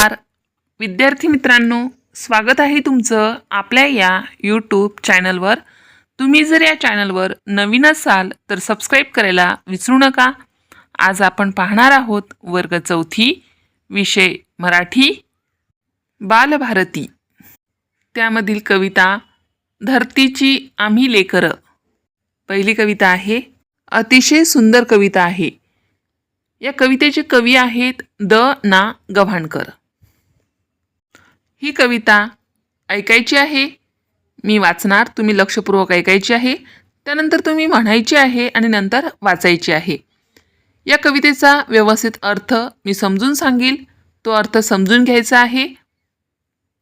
नमस्कार. विद्यार्थी मित्रांनो स्वागत आहे तुमचं आपल्या या यूट्यूब चॅनलवर तुम्ही जर या चॅनलवर नवीन असाल तर सबस्क्राईब करायला विसरू नका. आज आपण पाहणार आहोत वर्ग चौथी विषय मराठी बालभारती. त्यामधील कविता धरतीची आम्ही लेकरं. पहिली कविता आहे अतिशय सुंदर कविता आहे. या कवितेचे कवी आहेत द ना गव्हाणकर. ही कविता ऐकायची आहे. मी वाचणार तुम्ही लक्षपूर्वक ऐकायची आहे. त्यानंतर तुम्ही म्हणायची आहे आणि नंतर वाचायची आहे. या कवितेचा व्यवस्थित अर्थ मी समजून सांगेल. तो अर्थ समजून घ्यायचा आहे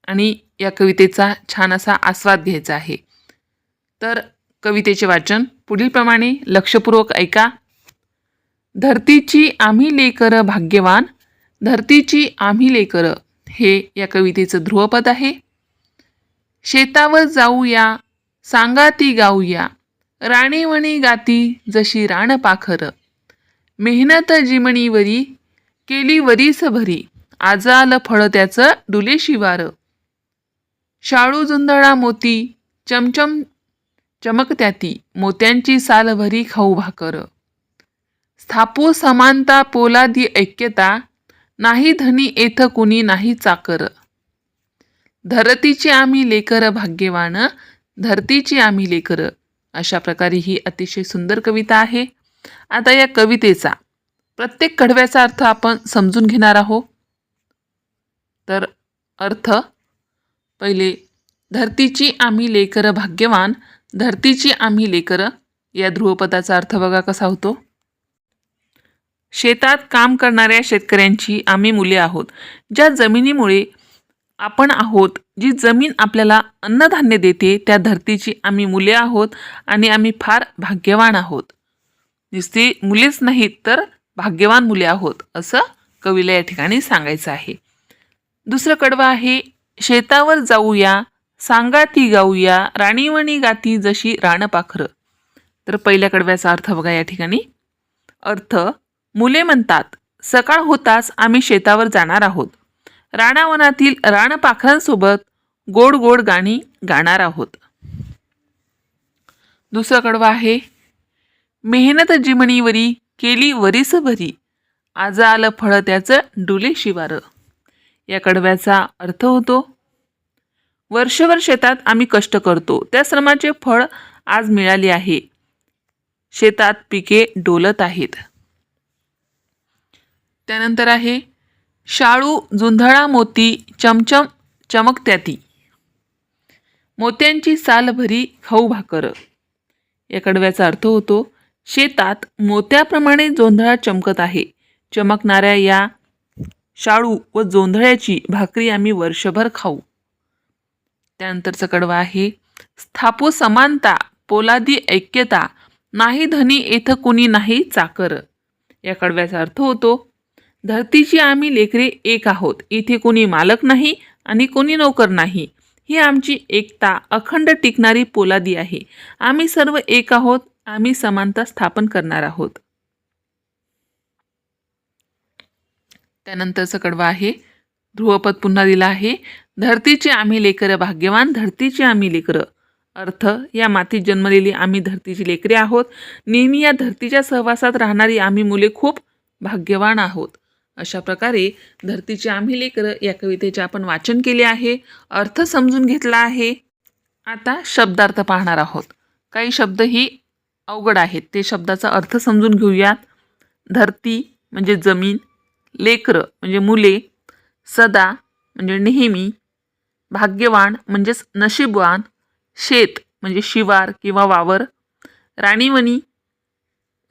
आणि या कवितेचा छान असा आस्वाद घ्यायचा आहे. तर कवितेचे वाचन पुढीलप्रमाणे लक्षपूर्वक ऐका. धरतीची आम्ही लेकर भाग्यवान धरतीची आम्ही लेकर हे या कवितेचं ध्रुवपद आहे. शेतावर जाऊया सांगा ती गाऊया राणीवणी गाती जशी राणपाखर मेहनत जिमणीवरी केली वरीस भरी आजाल फळ त्याचं डुले शिवार. शाळू जुंधळा मोती चमचम चमकत्याती मोत्यांची साल भरी खाऊ भाकर. स्थापू समानता पोलादी ऐक्यता नाही धनी येथ कुणी नाही चाकर. धरतीची आम्ही लेकर भाग्यवान धरतीची आम्ही लेकर. अशा प्रकारे ही अतिशय सुंदर कविता आहे. आता या कवितेचा प्रत्येक कडव्याचा अर्थ आपण समजून घेणार आहोत. तर अर्थ पहिले धरतीची आम्ही लेकर भाग्यवान धरतीची आम्ही लेकर. या ध्रुवपदाचा अर्थ बघा कसा होतो. शेतात काम करणाऱ्या शेतकऱ्यांची आम्ही मुले आहोत. ज्या जमिनीमुळे आपण आहोत जी जमीन आपल्याला अन्नधान्य देते त्या धरतीची आम्ही मुले आहोत आणि आम्ही फार भाग्यवान आहोत. नुसती मुलेच नाहीत तर भाग्यवान मुले आहोत असं कवीला या ठिकाणी सांगायचं आहे. दुसरं कडवं आहे शेतावर जाऊया सांगा ती गाऊया राणीवणी गाती जशी राणपाखरं. तर पहिल्या कडव्याचा अर्थ बघा या ठिकाणी. अर्थ मुले म्हणतात सकाळ होताच आम्ही शेतावर जाणार आहोत. राणावनातील राणपाखरांसोबत गोड गोड गाणी गाणार आहोत. दुसरं कडवं आहे मेहनत जिमणीवरी केली वरीस भरी आज आलं फळ त्याचं डुले शिवार. या कडव्याचा अर्थ होतो वर्षभर शेतात आम्ही कष्ट करतो. त्या श्रमाचे फळ आज मिळाले आहे. शेतात पिके डोलत आहेत. त्यानंतर आहे शाळू जुंधळा मोती चमचम चमकत्याती. मोत्यांची सालभरी खाऊ भाकर. या कडव्याचा अर्थ होतो शेतात मोत्याप्रमाणे जोंधळा चमकत आहे. चमकणाऱ्या या शाळू व जोंधळ्याची भाकरी आम्ही वर्षभर खाऊ. त्यानंतरचं कडवा आहे स्थापो समानता पोलादी ऐक्यता नाही धनी येथ कुणी नाही चाकर. या कडव्याचा अर्थ होतो धरतीची आम्ही लेकरे एक आहोत. इथे कोणी मालक नाही आणि कोणी नोकर नाही. ही आमची एकता अखंड टिकणारी पोलादी आहे. आम्ही सर्व एक आहोत. आम्ही समानता स्थापन करणार आहोत. त्यानंतरचं कडवा आहे. ध्रुवपद पुन्हा दिला आहे. धरतीचे आम्ही लेकरं भाग्यवान धरतीची आम्ही लेकरं. अर्थ या मातीत जन्मलेली आम्ही धरतीची लेकरे आहोत. नेहमी या धरतीच्या सहवासात राहणारी आम्ही मुले खूप भाग्यवान आहोत. अशा प्रकारे धरतीचे आम्ही लेकरं या कवितेचे आपण वाचन केले आहे अर्थ समजून घेतला आहे. आता शब्दार्थ पाहणार आहोत. काही शब्द ही अवघड आहेत. ते शब्दाचा अर्थ समजून घेऊयात. धरती म्हणजे जमीन लेकरं म्हणजे मुले सदा म्हणजे नेहमी भाग्यवान म्हणजेच नशीबवान शेत म्हणजे शिवार किंवा वावर राणीवणी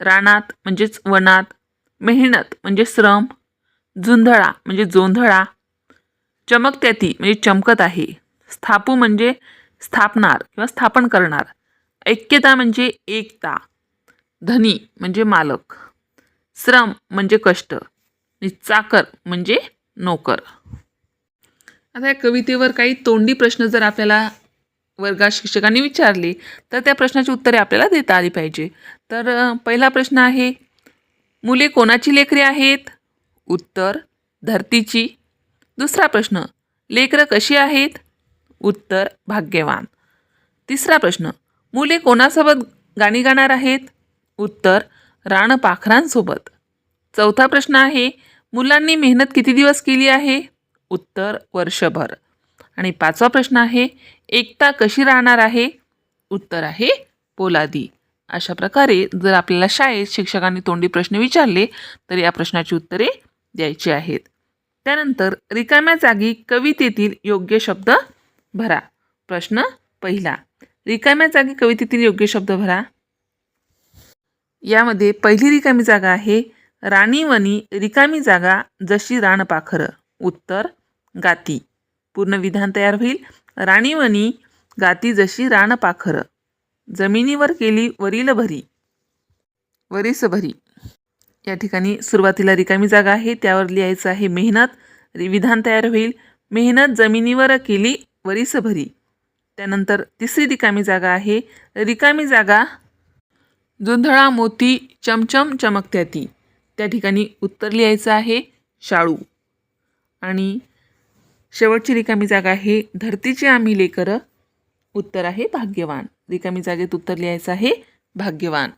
रानात म्हणजेच वनात मेहनत म्हणजे श्रम झुंधळा म्हणजे जोंधळा चमकत्याती म्हणजे चमकत आहे. स्थापू म्हणजे स्थापणार किंवा स्थापन करणार. ऐक्यता म्हणजे एकता. धनी म्हणजे मालक. श्रम म्हणजे कष्ट. आणि चाकर म्हणजे नोकर. आता या कवितेवर काही तोंडी प्रश्न जर आपल्याला वर्गात शिक्षकांनी विचारले तर त्या प्रश्नाची उत्तरे आपल्याला देता आली पाहिजे. तर पहिला प्रश्न आहे मुले कोणाची लेकरे आहेत? उत्तर धरतीची. दुसरा प्रश्न लेकरं कशी आहेत? उत्तर भाग्यवान. तिसरा प्रश्न मुले कोणासोबत गाणी गाणार आहेत? उत्तर रानपाखरांसोबत चौथा प्रश्न आहे मुलांनी मेहनत किती दिवस केली आहे? उत्तर वर्षभर. आणि पाचवा प्रश्न आहे एकता कशी राहणार आहे? उत्तर आहे पोलादी. अशा प्रकारे जर आपल्याला शाळेत शिक्षकांनी तोंडी प्रश्न विचारले तर या प्रश्नाची उत्तरे द्यायचे आहेत. त्यानंतर रिकाम्या जागी कवितेतील योग्य शब्द भरा. प्रश्न पहिला. रिकाम्या जागी कवितेतील योग्य शब्द भरा. यामध्ये पहिली रिकामी जागा आहे राणीवनी रिकामी जागा जशी रानपाखरं उत्तर गाती. पूर्ण विधान तयार होईल. राणीवनी गाती जशी रानपाखरं जमिनीवर केली वरील भरी. वरीस भरी. या ठिकाणी सुरुवातीला रिकामी जागा आहे त्यावर लिहायचं आहे मेहनत. विधान तयार होईल. मेहनत जमिनीवर केली वरीस भरी त्यानंतर तिसरी रिकामी जागा आहे. रिकामी जागा जुंधळा मोती चमचम चमकत्या ती त्या ठिकाणी उत्तर लिहायचं आहे शाळू. आणि शेवटची रिकामी जागा आहे धरतीचे आम्ही लेकरं. उत्तर आहे भाग्यवान. रिकामी जागेत उत्तर लिहायचं आहे भाग्यवान.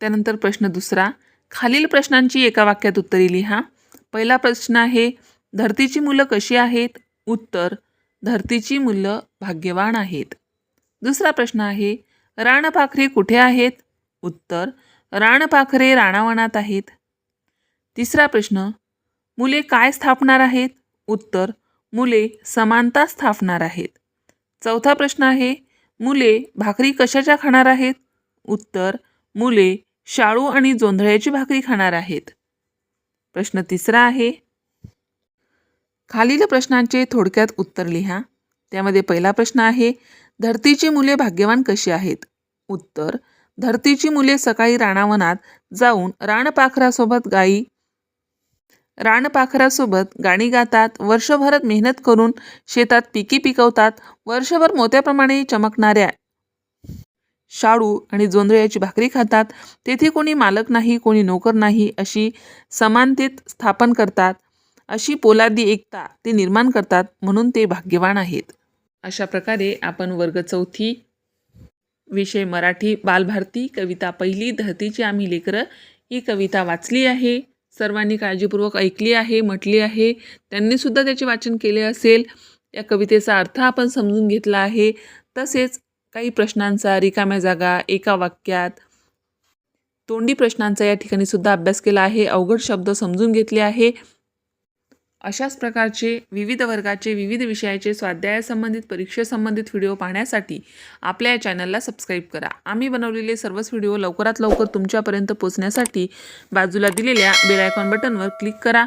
त्यानंतर प्रश्न दुसरा खालील प्रश्नांची एका वाक्यात उत्तरे लिहा. पहिला प्रश्न आहे धरतीची मुलं कशी आहेत? उत्तर धरतीची मुलं भाग्यवान आहेत. दुसरा प्रश्न आहे राणपाखरे कुठे आहेत? उत्तर राणपाखरे राणावनात आहेत. तिसरा प्रश्न मुले काय स्थापणार आहेत? उत्तर मुले समानता स्थापणार आहेत. चौथा प्रश्न आहे मुले भाकरी कशाच्या खाणार आहेत? उत्तर मुले शाळू आणि जोंधळ्याची भाकरी खाणार आहेत. प्रश्न तिसरा आहे. खालील प्रश्नांचे थोडक्यात उत्तर लिहा. त्यामध्ये पहिला प्रश्न आहे धरतीची मुले भाग्यवान कशी आहेत? उत्तर धरतीची मुले सकाळी राणावनात जाऊन राणपाखरासोबत गाई राणपाखरासोबत गाणी गातात वर्षभरात मेहनत करून शेतात पिके पिकवतात वर्षभर मोत्याप्रमाणे चमकणाऱ्या शाळू आणि जोंधळ्याची भाकरी खातात. तेथे कोणी मालक नाही कोणी नोकर नाही अशी समानतेत स्थापन करतात. अशी पोलादी एकता ते निर्माण करतात म्हणून ते भाग्यवान आहेत. अशा प्रकारे आपण वर्ग चौथी विषय मराठी बालभारती कविता पहिली धरतीची आम्ही लेकरं ही कविता वाचली आहे. सर्वांनी काळजीपूर्वक ऐकली आहे म्हटली आहे. त्यांनीसुद्धा त्याचे वाचन केले असेल. या कवितेचा अर्थ आपण समजून घेतला आहे. तसेच काही प्रश्नांचा रिकाम्या जागा एका वाक्यात. तोंडी प्रश्नांचा या ठिकाणी सुद्धा अभ्यास केला आहे अवघड शब्द समजून घेतले आहे. अशाच प्रकारचे विविध वर्गाचे विविध विषयाचे स्वाध्यायासंबंधित परीक्षेसंबंधित व्हिडिओ पाहण्यासाठी आपल्या या चॅनलला सबस्क्राईब करा. आम्ही बनवलेले सर्वच व्हिडिओ लवकरात लवकर तुमच्यापर्यंत पोचण्यासाठी बाजूला दिलेल्या बेलायकॉन बटनवर क्लिक करा.